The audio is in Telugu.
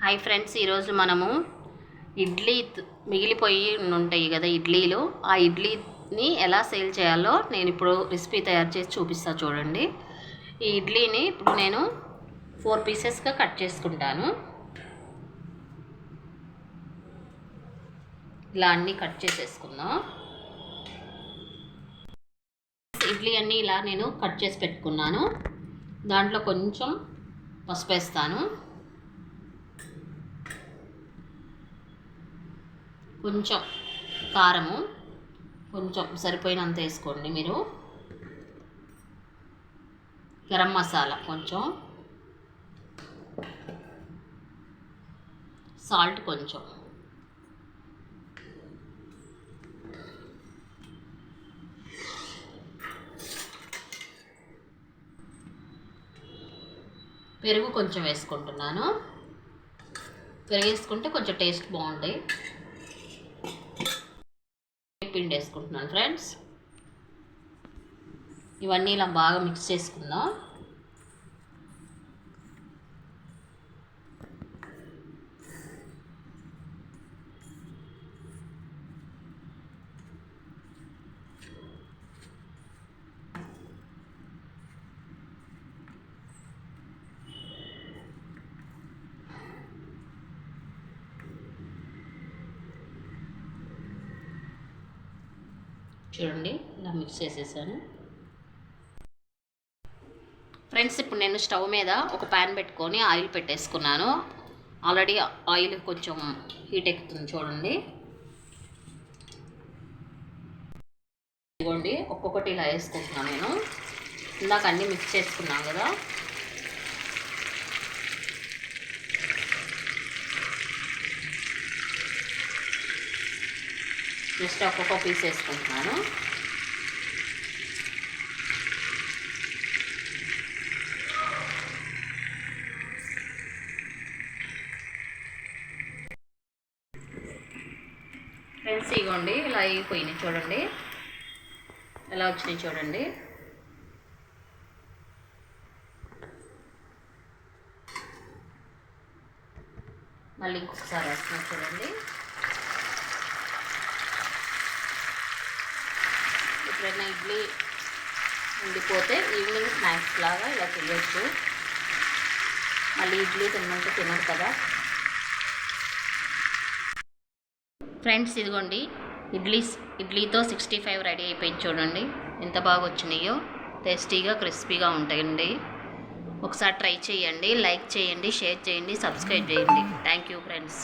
హాయ్ ఫ్రెండ్స్ ఈరోజు మనము ఇడ్లీ మిగిలిపోయి ఉంటాయి కదా ఇడ్లీలు. ఆ ఇడ్లీని ఎలా సేల్ చేయాలో నేను ఇప్పుడు రెసిపీ తయారు చేసి చూపిస్తా చూడండి. ఈ ఇడ్లీని ఇప్పుడు నేను ఫోర్ పీసెస్గా కట్ చేసుకుంటాను. ఇలా అన్నీ కట్ చేసేసుకుందాం. ఇడ్లీ అన్నీ ఇలా నేను కట్ చేసి పెట్టుకున్నాను. దాంట్లో కొంచెం పసుపు వేస్తాను. కొంచెం కారము. కొంచెం సరిపోయినంత వేసుకోండి మీరు. గరం మసాలా కొంచెం. సాల్ట్ కొంచెం. పెరుగు కొంచెం వేసుకుంటున్నాను. పెరుగు వేసుకుంటే కొంచెం టేస్ట్ బాగుంటాయి. పిండి వేసుకుంటున్నాను ఫ్రెండ్స్ ఇవన్నీ ఇలా బాగా మిక్స్ చేసుకుందాం. చూడండి ఇలా మిక్స్ చేసేసాను. ఫ్రెండ్స్ ఇప్పుడు నేను స్టవ్ మీద ఒక ప్యాన్ పెట్టుకొని ఆయిల్ పెట్టేసుకున్నాను. ఆల్రెడీ ఆయిల్ కొంచెం హీట్ ఎక్కుతుంది చూడండి. ఇదిగోండి ఒక్కొక్కటి ఇలా వేసుకుంటున్నాను నేను. ఇందాక అన్నీ మిక్స్ చేసుకున్నాను కదా. జస్ట్ ఒక్కొక్క పీస్ వేసుకుంటున్నాను. ఫ్రెండ్స్ ఇగోండి ఇలా అయిపోయినాయి చూడండి. ఎలా వచ్చినాయి చూడండి. మళ్ళీ ఇంకొకసారి వేస్తున్నాం చూడండి. ఎప్పుడైనా ఇడ్లీ ఉండిపోతే ఈవినింగ్ స్నాక్స్ లాగా ఇలా చేయొచ్చు. మళ్ళీ ఇడ్లీ తినమంటే తినరు కదా. ఫ్రెండ్స్ ఇదిగోండి ఇడ్లీ ఇడ్లీతో సిక్స్టీ ఫైవ్ రెడీ అయిపోయింది చూడండి. ఎంత బాగా వచ్చినాయో. టేస్టీగా క్రిస్పీగా ఉంటాయండి. ఒకసారి ట్రై చేయండి లైక్ చేయండి షేర్ చేయండి సబ్స్క్రైబ్ చేయండి. Thank you friends.